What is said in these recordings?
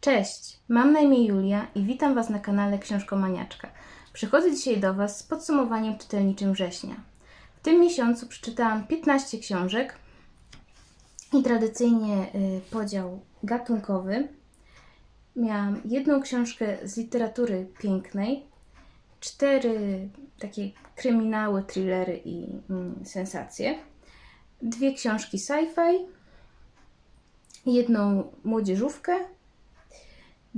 Cześć, mam na imię Julia i witam Was na kanale Książkomaniaczka. Przychodzę dzisiaj do Was z podsumowaniem czytelniczym września. W tym miesiącu przeczytałam 15 książek i tradycyjnie y, podział gatunkowy. Miałam jedną książkę z literatury pięknej, cztery takie kryminały, thrillery i mm, sensacje, dwie książki sci-fi, jedną młodzieżówkę,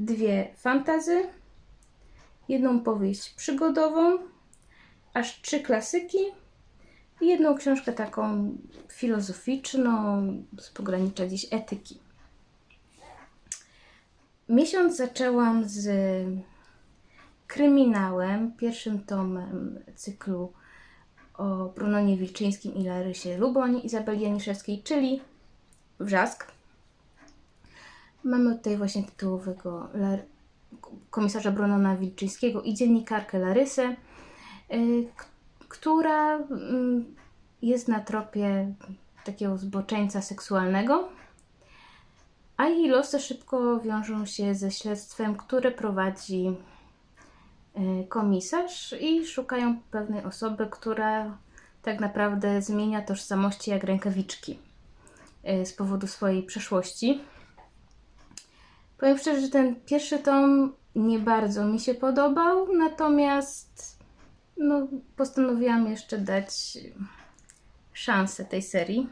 dwie fantazy, jedną powieść przygodową, aż trzy klasyki i jedną książkę taką filozoficzną z pogranicza gdzieś etyki. Miesiąc zaczęłam z kryminałem, pierwszym tomem cyklu o Brunonie Wilczyńskim i Larysie Luboń Izabeli Janiszewskiej, czyli Wrzask. Mamy tutaj właśnie tytułowego komisarza Brunona Wilczyńskiego i dziennikarkę Larysę, y, która mm, jest na tropie takiego zboczeńca seksualnego, a jej losy szybko wiążą się ze śledztwem, które prowadzi y, komisarz i szukają pewnej osoby, która tak naprawdę zmienia tożsamości jak rękawiczki y, z powodu swojej przeszłości. Powiem szczerze, że ten pierwszy tom nie bardzo mi się podobał, natomiast no, postanowiłam jeszcze dać szansę tej serii.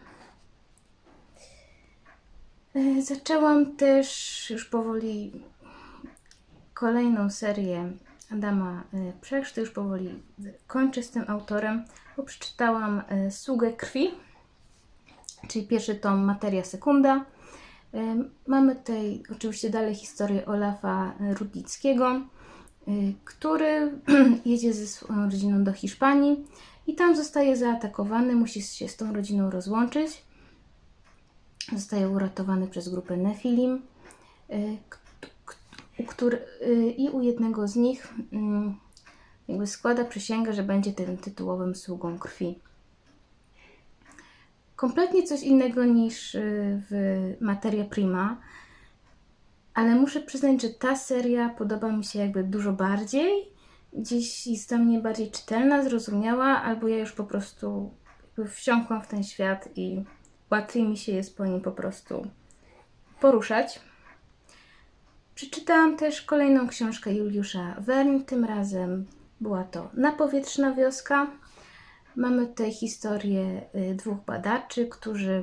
E, Zaczęłam też już powoli kolejną serię Adama e, Przechrzty, już powoli kończę z tym autorem, bo przeczytałam e, Sługę Krwi, czyli pierwszy tom Materia Sekunda. Mamy tutaj oczywiście dalej historię Olafa Rudnickiego, y, który jedzie ze swoją rodziną do Hiszpanii i tam zostaje zaatakowany, musi się z tą rodziną rozłączyć. Zostaje uratowany przez grupę Nefilim y, i u jednego z nich mm, jakby składa przysięgę, że będzie tym tytułowym sługą krwi kompletnie coś innego niż y, w Materia Prima, ale muszę przyznać, że ta seria podoba mi się jakby dużo bardziej. Dziś jest dla mnie bardziej czytelna, zrozumiała, albo ja już po prostu wsiąkłam w ten świat i łatwiej mi się jest po nim po prostu poruszać. Przeczytałam też kolejną książkę Juliusza Wern, tym razem była to Napowietrzna wioska. Mamy tutaj historię y, dwóch badaczy, którzy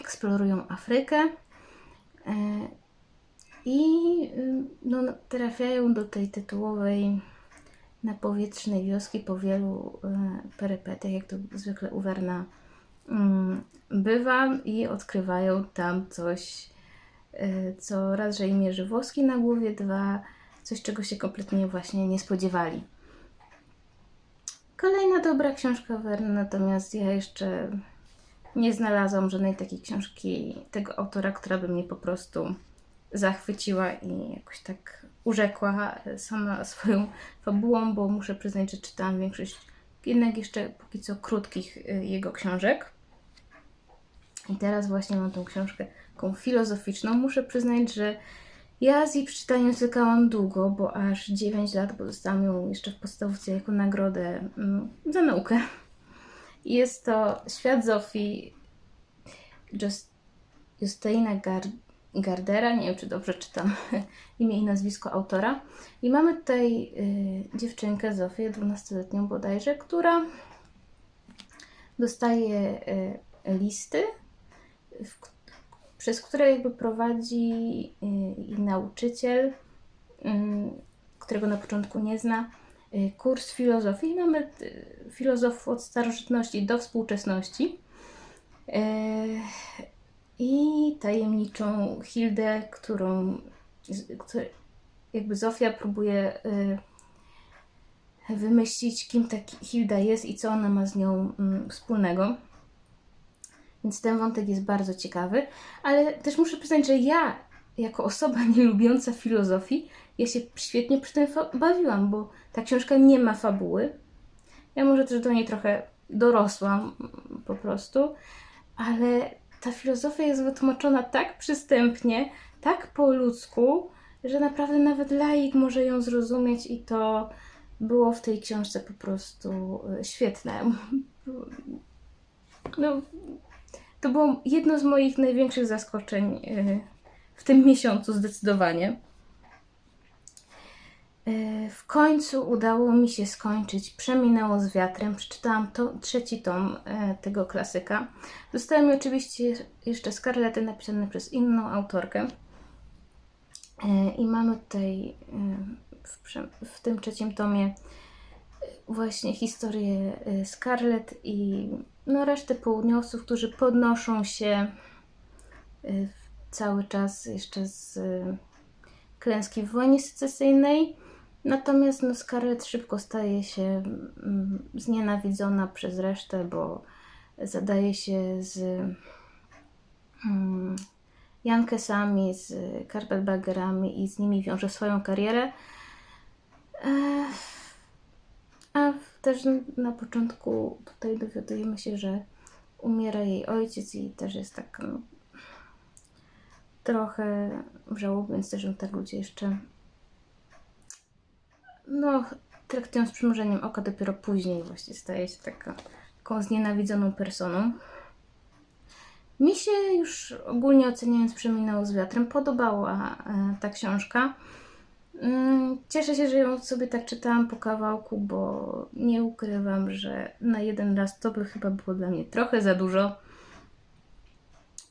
eksplorują Afrykę e, i y, no, trafiają do tej tytułowej napowietrznej wioski po wielu perypetiach, jak to zwykle u Werna mm, bywa i odkrywają tam coś, co raz, że im mierzy włoski na głowie, dwa, coś, czego się kompletnie właśnie nie spodziewali. Kolejna dobra książka Werna, natomiast ja jeszcze nie znalazłam żadnej takiej książki tego autora, która by mnie po prostu zachwyciła i jakoś tak urzekła sama swoją fabułą, bo muszę przyznać, że czytałam większość jednak jeszcze póki co krótkich y, jego książek. I teraz właśnie mam tą książkę taką filozoficzną. Muszę przyznać, że ja z jej przeczytaniem zwykłam długo, bo aż 9 lat, bo dostałam ją jeszcze w podstawówce jako nagrodę mm, za naukę. Jest to Świat Zofii Just, Justeina Gar, Gardera, nie wiem czy dobrze czytam imię i nazwisko autora. I mamy tutaj y, dziewczynkę Zofię, 12-letnią bodajże, która dostaje y, listy, w, k- przez które jakby prowadzi y, jej nauczyciel, ym, którego na początku nie zna, y, kurs filozofii. Mamy y, filozofów od starożytności do współczesności. E, I tajemniczą Hildę, którą której jakby Zofia próbuje y, wymyślić, kim ta Hilda jest i co ona ma z nią mm, wspólnego. Więc ten wątek jest bardzo ciekawy, ale też muszę przyznać, że ja, jako osoba nie lubiąca filozofii, ja się świetnie przy tym bawiłam, bo ta książka nie ma fabuły. Ja może też do niej trochę dorosłam po prostu, ale ta filozofia jest wytłumaczona tak przystępnie, tak po ludzku, że naprawdę nawet laik może ją zrozumieć i to było w tej książce po prostu e, świetne. No, to było jedno z moich największych zaskoczeń e, w tym miesiącu zdecydowanie. E, W końcu udało mi się skończyć Przeminęło z wiatrem. Przeczytałam to, trzeci tom e, tego klasyka. Zostały mi oczywiście jeszcze Skarlety napisane przez inną autorkę. I mamy tutaj w, tym trzecim tomie właśnie historię Scarlett i no, resztę południowców, którzy podnoszą się e, cały czas jeszcze z e, klęski w wojnie secesyjnej. Natomiast no, Scarlett szybko staje się mm, znienawidzona przez resztę, bo zadaje się z mm, Jankesami, z Carpetbaggerami i z nimi wiąże swoją karierę. E, A też na początku tutaj dowiadujemy się, że umiera jej ojciec i też jest tak no, trochę żałując też, że tak ludzie jeszcze no, traktują z przymrużeniem oka dopiero później właśnie staje się taka, taką znienawidzoną personą. Mi się już ogólnie oceniając Przeminęło z wiatrem podobała e, ta książka. Mm, Cieszę się, że ją sobie tak czytałam po kawałku, bo nie ukrywam, że na jeden raz to by chyba było dla mnie trochę za dużo.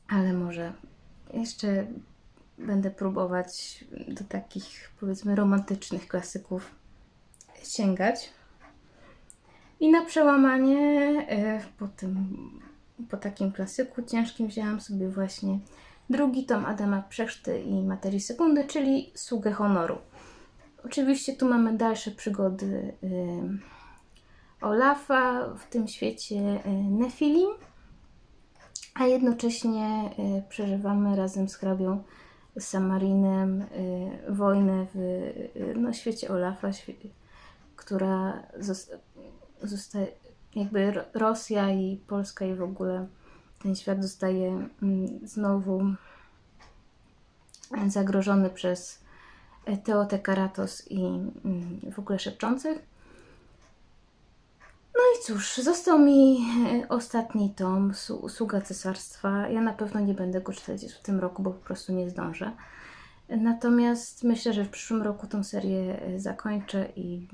Ale może jeszcze będę próbować do takich powiedzmy romantycznych klasyków sięgać. I na przełamanie e, po, tym, po takim klasyku ciężkim wzięłam sobie właśnie drugi tom Adama Przechrzty i Materii Sekundy, czyli Sługę Honoru. Oczywiście tu mamy dalsze przygody e, Olafa w tym świecie e, Nefilim, a jednocześnie e, przeżywamy razem z hrabią Samarinem wojnę w no, świecie Olafa, która zos- zostaje, jakby Ro- Rosja i Polska i w ogóle ten świat zostaje mm, znowu zagrożony przez e, Teotokaratos i mm, w ogóle szepczących. No i cóż, został mi e, ostatni tom, Sługa Cesarstwa. Ja na pewno nie będę go czytać w tym roku, bo po prostu nie zdążę. Natomiast myślę, że w przyszłym roku tą serię e, zakończę i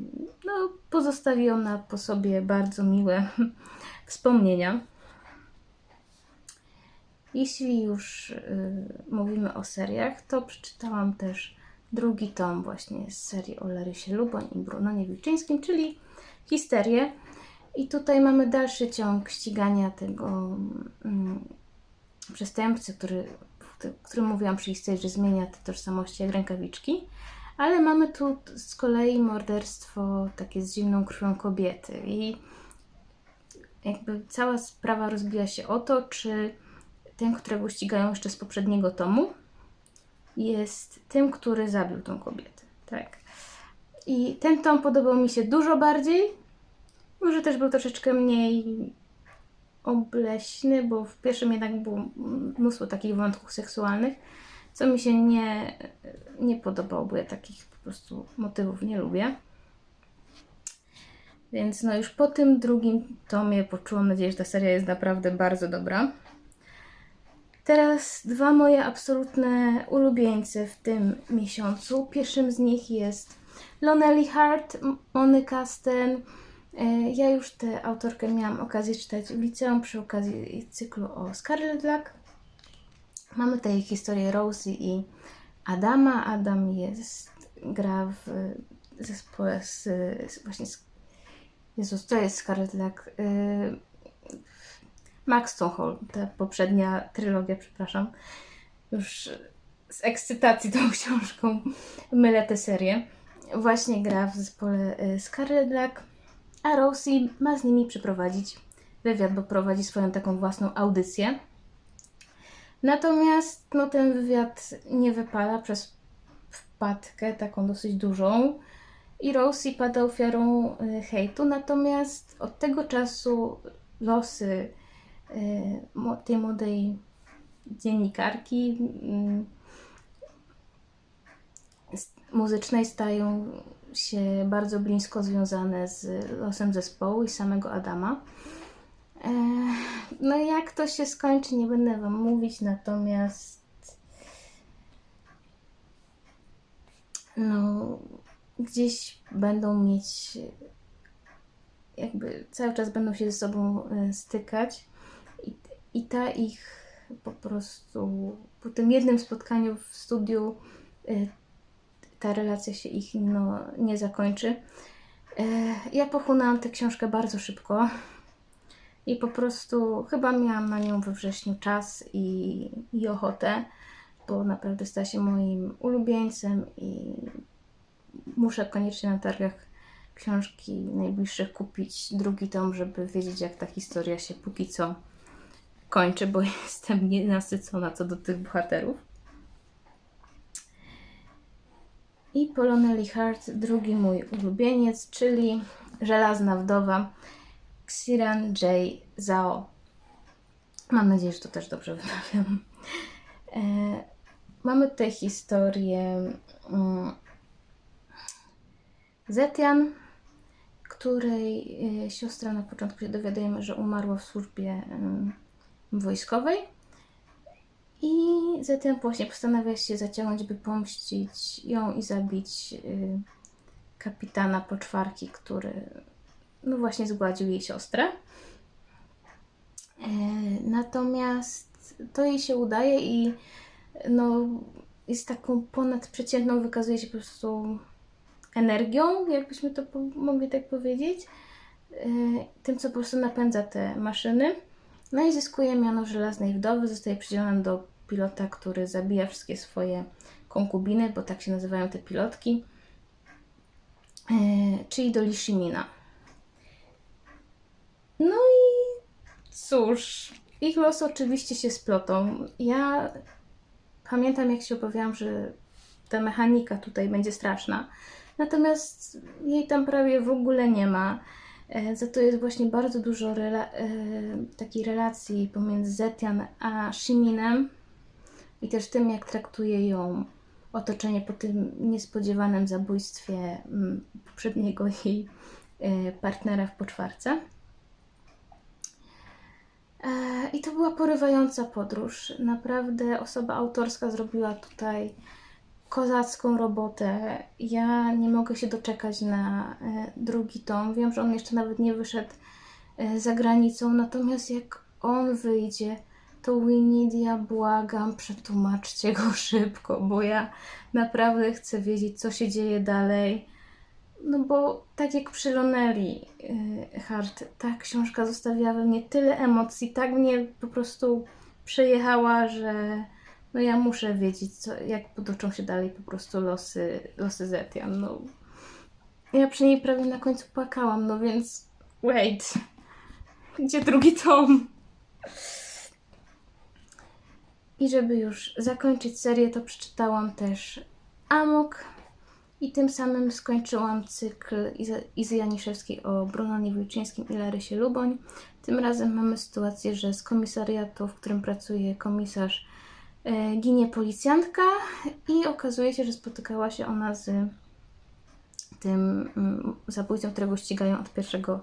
no, pozostawi ona po sobie bardzo miłe wspomnienia. Jeśli już y, mówimy o seriach, to przeczytałam też drugi tom właśnie z serii o Larysie Luboń i Brunonie Wilczyńskim, czyli Histerię. I tutaj mamy dalszy ciąg ścigania tego mm, przestępcy, który, o którym mówiłam przy historii, że zmienia te tożsamości jak rękawiczki. Ale mamy tu z kolei morderstwo takie z zimną krwią kobiety. I jakby cała sprawa rozbija się o to, czy ten, którego ścigają jeszcze z poprzedniego tomu, jest tym, który zabił tą kobietę. Tak. I ten tom podobał mi się dużo bardziej. Może też był troszeczkę mniej obleśny, bo w pierwszym jednak było mnóstwo takich wątków seksualnych, co mi się nie, nie podobało, bo ja takich po prostu motywów nie lubię. Więc no już po tym drugim tomie poczułam nadzieję, że ta seria jest naprawdę bardzo dobra. Teraz dwa moje absolutne ulubieńce w tym miesiącu. Pierwszym z nich jest Lonely Heart, Mony Kasten. E, Ja już tę autorkę miałam okazję czytać w liceum przy okazji cyklu o Scarlet Black. Mamy tutaj historię Rosie i Adama. Adam jest, gra w zespole z, z właśnie z, Jezus, to jest Scarlet Black. Y, Max Stonehall, ta poprzednia trylogia, przepraszam. Już z ekscytacji tą książką mylę tę serię. Właśnie gra w zespole y, Scarlet Black, a Rosie ma z nimi przeprowadzić wywiad, bo prowadzi swoją taką własną audycję. Natomiast no, ten wywiad nie wypala przez wpadkę taką dosyć dużą i Rosie pada ofiarą y, hejtu, natomiast od tego czasu losy tej młodej dziennikarki mm, muzycznej stają się bardzo blisko związane z losem zespołu i samego Adama. E, No jak to się skończy, nie będę Wam mówić, natomiast no gdzieś będą mieć jakby cały czas będą się ze sobą e, stykać i, ta ich po prostu po tym jednym spotkaniu w studiu e, ta relacja się ich no, nie zakończy. E, Ja pochłonęłam tę książkę bardzo szybko i po prostu chyba miałam na nią we wrześniu czas i, i ochotę, bo naprawdę stała się moim ulubieńcem i muszę koniecznie na targach książki najbliższych kupić drugi tom, żeby wiedzieć, jak ta historia się póki co kończy, bo jestem nienasycona co do tych bohaterów. I Poloneli Hart, drugi mój ulubieniec, czyli Żelazna Wdowa Xiran J. Zhao. Mam nadzieję, że to też dobrze wymawiam. E, mamy tutaj historię mm, Zetian, której e, siostra na początku się dowiadujemy, że umarła w służbie wojskowej. I Zetian właśnie postanawia się zaciągnąć, by pomścić ją i zabić y, kapitana poczwarki, który no właśnie zgładził jej siostrę. E, Natomiast to jej się udaje i no, jest taką ponadprzeciętną, wykazuje się po prostu energią, jakbyśmy to mogli tak powiedzieć. E, Tym, co po prostu napędza te maszyny. No i zyskuje miano żelaznej wdowy, zostaje przydzielona do pilota, który zabija wszystkie swoje konkubiny, bo tak się nazywają te pilotki, e, czyli do Lishimina. No i cóż, ich losy oczywiście się splotą. Ja pamiętam, jak się obawiałam, że ta mechanika tutaj będzie straszna. Natomiast jej tam prawie w ogóle nie ma. E, Za to jest właśnie bardzo dużo rela- e, takiej relacji pomiędzy Zetian a Shiminem i też tym, jak traktuje ją otoczenie po tym niespodziewanym zabójstwie mm, poprzedniego jej e, partnera w poczwarce. I to była porywająca podróż. Naprawdę osoba autorska zrobiła tutaj kozacką robotę. Ja nie mogę się doczekać na e, drugi tom. Wiem, że on jeszcze nawet nie wyszedł e, za granicą, natomiast jak on wyjdzie, to Winidia, błagam, przetłumaczcie go szybko, bo ja naprawdę chcę wiedzieć, co się dzieje dalej. No bo tak jak przy Loneli yy, Hart, ta książka zostawiała we mnie tyle emocji, tak mnie po prostu przejechała, że no ja muszę wiedzieć, co, jak potoczą się dalej po prostu losy, losy Zetian. No, ja przy niej prawie na końcu płakałam, no więc wait, gdzie drugi tom? I żeby już zakończyć serię, to przeczytałam też Amok i tym samym skończyłam cykl Izy- Janiszewskiej o Brunonie Wilczyńskim i Larysie Luboń. Tym razem mamy sytuację, że z komisariatu, w którym pracuje komisarz, ginie policjantka i okazuje się, że spotykała się ona z tym mm, zabójcą, którego ścigają od pierwszego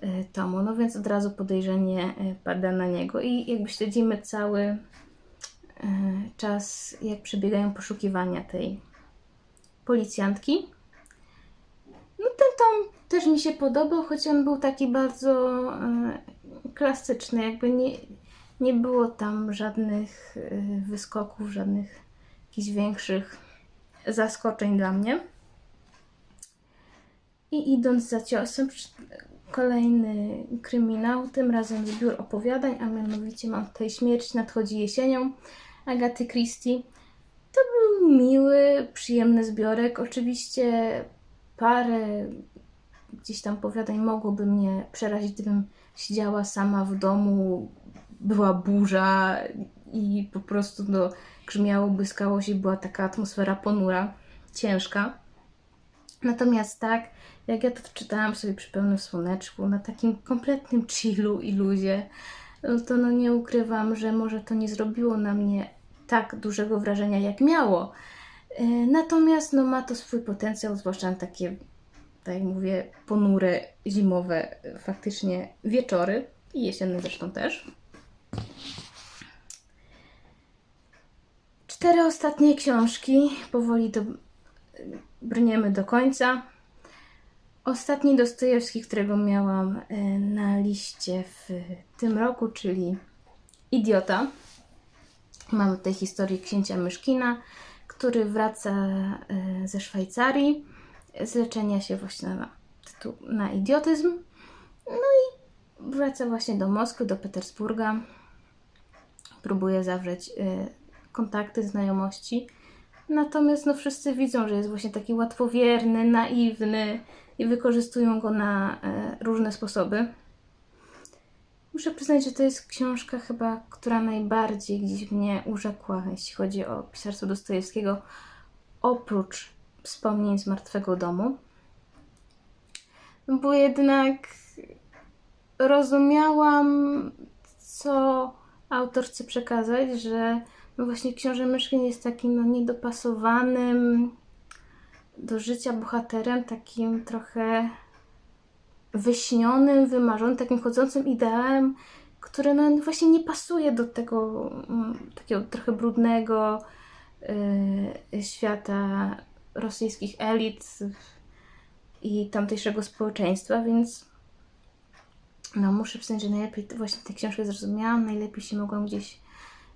e, tomu. No więc od razu podejrzenie e, pada na niego i jakby śledzimy cały e, czas, jak przebiegają poszukiwania tej policjantki. No ten tom też mi się podobał, choć on był taki bardzo e, klasyczny, jakby nie, nie było tam żadnych e, wyskoków, żadnych jakichś większych zaskoczeń dla mnie. I idąc za ciosem, kolejny kryminał, tym razem zbiór opowiadań, a mianowicie mam tutaj Śmierć nadchodzi jesienią Agaty Christie. To był miły, przyjemny zbiorek. Oczywiście parę gdzieś tam opowiadań mogłoby mnie przerazić, gdybym siedziała sama w domu, była burza i po prostu no, grzmiało, błyskało się, była taka atmosfera ponura, ciężka. Natomiast tak, jak ja to czytałam sobie przy pełnym słoneczku, na takim kompletnym chillu i luzie, no to no nie ukrywam, że może to nie zrobiło na mnie tak dużego wrażenia, jak miało. E, Natomiast no, ma to swój potencjał, zwłaszcza na takie, tak jak mówię, ponure, zimowe e, faktycznie wieczory i jesienne zresztą też. Cztery ostatnie książki, powoli do, brniemy do końca. Ostatni Dostojewski, którego miałam e, na liście w tym roku, czyli Idiota. Mamy tutaj historię księcia Myszkina, który wraca e, ze Szwajcarii z leczenia się właśnie na, na idiotyzm. No i wraca właśnie do Moskwy, do Petersburga. Próbuje zawrzeć e, kontakty, znajomości. Natomiast no, wszyscy widzą, że jest właśnie taki łatwowierny, naiwny i wykorzystują go na e, różne sposoby. Muszę przyznać, że to jest książka chyba, która najbardziej gdzieś mnie urzekła, jeśli chodzi o pisarstwo Dostojewskiego, oprócz wspomnień z Martwego Domu. Bo jednak rozumiałam, co autor chce przekazać, że no właśnie książę Myszkin jest takim no, niedopasowanym do życia bohaterem, takim trochę wyśnionym, wymarzonym, takim chodzącym ideałem, który no właśnie nie pasuje do tego mm, takiego trochę brudnego y, świata rosyjskich elit i tamtejszego społeczeństwa, więc no muszę przyznać, że najlepiej właśnie tę książkę zrozumiałam, najlepiej się mogłam gdzieś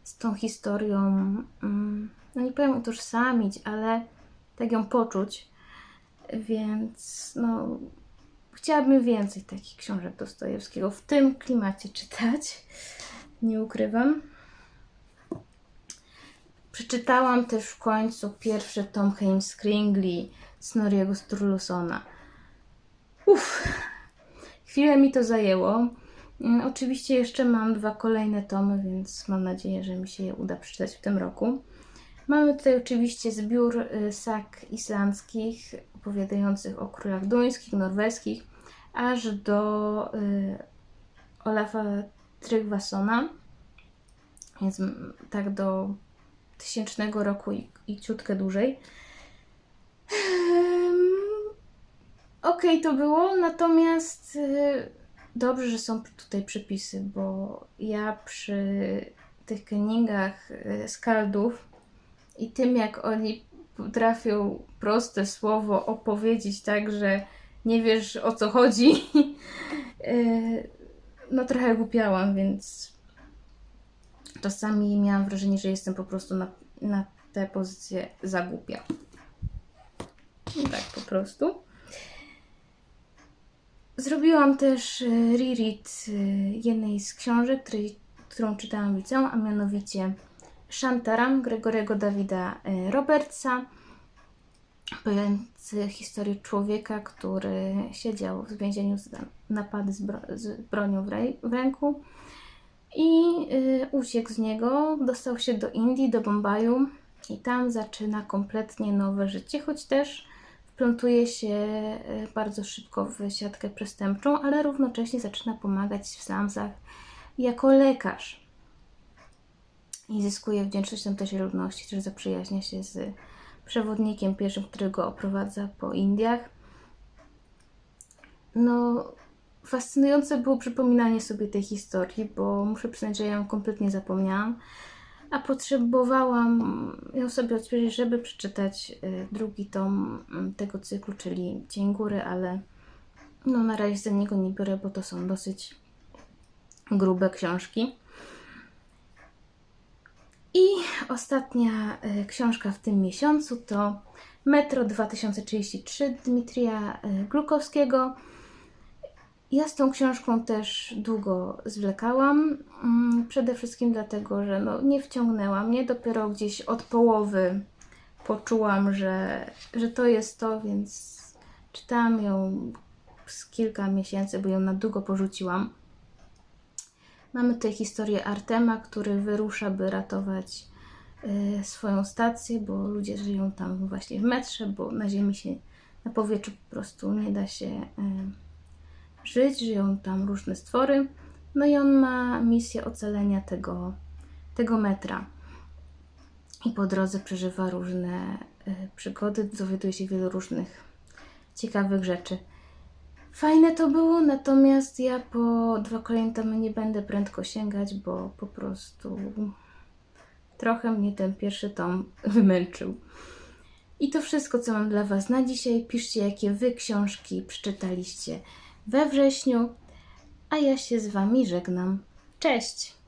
z tą historią, mm, no nie powiem utożsamić, ale tak ją poczuć, więc no chciałabym więcej takich książek Dostojewskiego w tym klimacie czytać. Nie ukrywam. Przeczytałam też w końcu pierwszy tom Heimskringli Snorriego Sturlusona. Uff, chwilę mi to zajęło. Mm, Oczywiście jeszcze mam dwa kolejne tomy, więc mam nadzieję, że mi się je uda przeczytać w tym roku. Mamy tutaj oczywiście zbiór y, sag islandzkich opowiadających o królach duńskich, norweskich, aż do y, Olafa Tryggvasona, więc mm, tak do tysięcznego roku i, i ciutkę dłużej. Okej to było, natomiast y, dobrze, że są tutaj przepisy, bo ja przy tych keningach y, skaldów i tym, jak oni potrafią proste słowo opowiedzieć tak, że nie wiesz o co chodzi, y, no trochę głupiałam, więc czasami miałam wrażenie, że jestem po prostu na, na tę pozycję za głupia. Tak po prostu. Zrobiłam też e, reread e, jednej z książek, której, którą czytałam w liceum, a mianowicie Shantaram Gregorego Davida e, Robertsa, opowiadający historię człowieka, który siedział w więzieniu za napady z, bro- z bronią w, w ręku i y, uciekł z niego, dostał się do Indii, do Bombaju i tam zaczyna kompletnie nowe życie, choć też wplątuje się y, bardzo szybko w siatkę przestępczą, ale równocześnie zaczyna pomagać w slumsach jako lekarz. I zyskuje wdzięczność tamtejszej ludności, też zaprzyjaźnia się z przewodnikiem pieszym, który go oprowadza po Indiach. No, fascynujące było przypominanie sobie tej historii, bo muszę przyznać, że ja ją kompletnie zapomniałam, a potrzebowałam ją sobie odświeżyć, żeby przeczytać y, drugi tom mm, tego cyklu, czyli Cień Góry, ale no na razie za niego nie biorę, bo to są dosyć grube książki. I ostatnia y, książka w tym miesiącu to Metro 2033 Dmitrija y, Glukowskiego. Ja z tą książką też długo zwlekałam. Mm, Przede wszystkim dlatego, że no, nie wciągnęła mnie. Dopiero gdzieś od połowy poczułam, że, że to jest to, więc czytałam ją z kilka miesięcy, bo ją na długo porzuciłam. Mamy tutaj historię Artema, który wyrusza, by ratować y, swoją stację, bo ludzie żyją tam właśnie w metrze, bo na ziemi się, na powietrzu po prostu nie da się y, żyć, żyją tam różne stwory. No i on ma misję ocalenia tego, tego metra. i po drodze przeżywa różne y, przygody, dowiaduje się wielu różnych ciekawych rzeczy. Fajne to było, natomiast ja po dwa kolejne tomy nie będę prędko sięgać, bo po prostu trochę mnie ten pierwszy tom wymęczył. I to wszystko, co mam dla Was na dzisiaj. Piszcie, jakie Wy książki przeczytaliście we wrześniu, a ja się z Wami żegnam. Cześć!